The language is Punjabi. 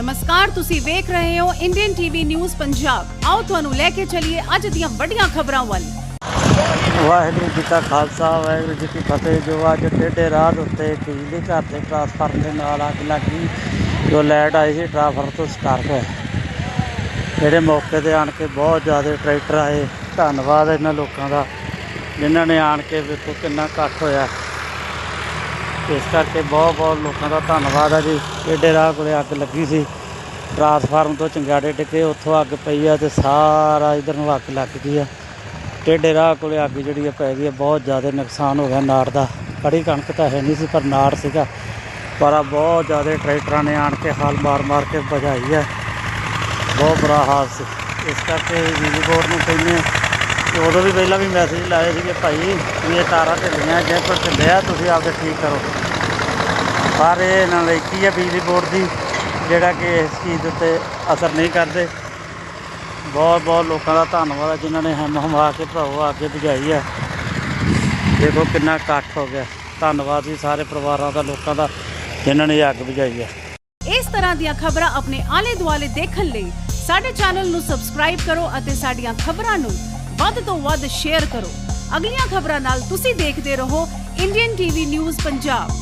ਨਮਸਕਾਰ, ਤੁਸੀਂ ਵੇਖ ਰਹੇ ਹੋ ਇੰਡੀਅਨ ਟੀਵੀ ਨਿਊਜ਼ ਪੰਜਾਬ ਆਓ ਤੁਹਾਨੂੰ ਲੈ ਕੇ ਚੱਲੀਏ ਅੱਜ ਦੀਆਂ ਵੱਡੀਆਂ ਖਬਰਾਂ ਵੱਲ। ਵਾਹਿਗੁਰੂ ਜੀ ਕਾ ਖਾਲਸਾ, ਵਾਹਿਗੁਰੂ ਜੀ ਕੀ ਫਤਿਹ। ਜੋ ਅੱਜ ਟੇਢੇ ਰਾਹ ਦੇ ਉੱਤੇ ਬਿਜਲੀ ਘਰ ਦੇ ਟਰਾਂਸਫਾਰਮਰ ਦੇ ਨਾਲ ਅੱਗ ਲੱਗੀ ਜੋ ਲਾਈਟ ਆਈ ਸੀ ਟਰਾਂਸਫਾਰਮਰ ਤੋਂ ਸਟਾਰਟ ਹੋਇਆ। ਜਿਹੜੇ ਮੌਕੇ ਤੇ ਆਣ ਕੇ ਬਹੁਤ ਜ਼ਿਆਦਾ ਟਰੈਕਟਰ ਆਏ। ਧੰਨਵਾਦ ਇਹਨਾਂ ਲੋਕਾਂ ਦਾ, ਜਿਨ੍ਹਾਂ ਨੇ ਆਣ ਕੇ ਵੇਖੋ ਕਿੰਨਾ ਇਕੱਠ ਹੋਇਆ। ਇਸ ਕਰਕੇ ਬਹੁਤ ਬਹੁਤ ਲੋਕਾਂ ਦਾ ਧੰਨਵਾਦ ਆ ਜੀ। ਟੇਢੇ ਰਾਹ ਕੋਲੇ ਅੱਗ ਲੱਗੀ ਸੀ। ਟਰਾਂਸਫਾਰਮ ਤੋਂ ਚੰਗਿਆੜੇ ਟਿੱਕੇ ਉੱਥੋਂ ਅੱਗ ਪਈ ਆ ਤੇ ਸਾਰਾ ਇਧਰ ਨੂੰ ਅੱਗ ਲੱਗ ਗਈ ਆ। ਟੇਢੇ ਰਾਹ ਕੋਲੇ ਅੱਗ ਜਿਹੜੀ ਆ ਪੈ ਗਈ ਆ, ਬਹੁਤ ਜ਼ਿਆਦਾ ਨੁਕਸਾਨ ਹੋ ਗਿਆ ਨਾੜ ਦਾ। ਕੜੀ ਕਣਕ ਤਾਂ ਹੈ ਨਹੀਂ ਸੀ, ਪਰ ਨਾੜ ਸੀਗਾ। ਪਰ ਆ ਬਹੁਤ ਜ਼ਿਆਦਾ ਟਰੈਕਟਰਾਂ ਨੇ ਆਣ ਕੇ ਹਾਲ ਮਾਰ ਮਾਰ ਕੇ ਭਜਾਈ ਆ। ਬਹੁਤ ਬੁਰਾ ਹਾਲ ਸੀ। ਇਸ ਕਰਕੇ ਬਿਜਲੀ ਬੋਰਡ ਨੂੰ ਕਹਿੰਦੇ ਆ ਉਦੋਂ ਵੀ ਪਹਿਲਾਂ ਵੀ ਮੈਸੇਜ ਲਾਏ ਸੀਗੇ ਭਾਈ ਵੀ ਇਹ ਤਾਰਾਂ ਢਿੱਲੀਆਂ, ਜੇ ਕੋਈ ਢਿੱਲਿਆ, ਤੁਸੀਂ ਆਪਦੇ ਠੀਕ ਕਰੋ। ਪਰ ਇਹ ਨਲਾਇਕੀ ਆ ਬਿਜਲੀ ਬੋਰਡ ਦੀ, ਜਿਹੜਾ ਕਿ ਇਸ ਚੀਜ਼ ਦੇ ਉੱਤੇ ਅਸਰ ਨਹੀਂ ਕਰਦੇ। ਬਹੁਤ ਬਹੁਤ ਲੋਕਾਂ ਦਾ ਧੰਨਵਾਦ ਹੈ ਜਿਨ੍ਹਾਂ ਨੇ ਹਮ ਹਮਾ ਕੇ ਭਰਾਓ ਅੱਗੇ ਭਜਾਈ ਹੈ ਦੇਖੋ ਕਿੰਨਾ ਇਕੱਠ ਹੋ ਗਿਆ। ਧੰਨਵਾਦ ਜੀ ਸਾਰੇ ਪਰਿਵਾਰਾਂ ਦਾ, ਲੋਕਾਂ ਦਾ, ਜਿਨ੍ਹਾਂ ਨੇ ਅੱਗ ਭਜਾਈ ਹੈ ਇਸ ਤਰ੍ਹਾਂ ਦੀਆਂ ਖਬਰਾਂ ਆਪਣੇ ਆਲੇ ਦੁਆਲੇ ਦੇਖਣ ਲਈ ਸਾਡੇ ਚੈਨਲ ਨੂੰ ਸਬਸਕ੍ਰਾਈਬ ਕਰੋ ਅਤੇ ਸਾਡੀਆਂ ਖਬਰਾਂ ਨੂੰ ਵੱਧ ਤੋਂ ਵੱਧ ਸ਼ੇਅਰ ਕਰੋ। ਅਗਲੀਆਂ ਖਬਰਾਂ ਨਾਲ ਤੁਸੀਂ ਦੇਖਦੇ ਰਹੋ ਇੰਡੀਅਨ ਟੀਵੀ ਨਿਊਜ਼ ਪੰਜਾਬ।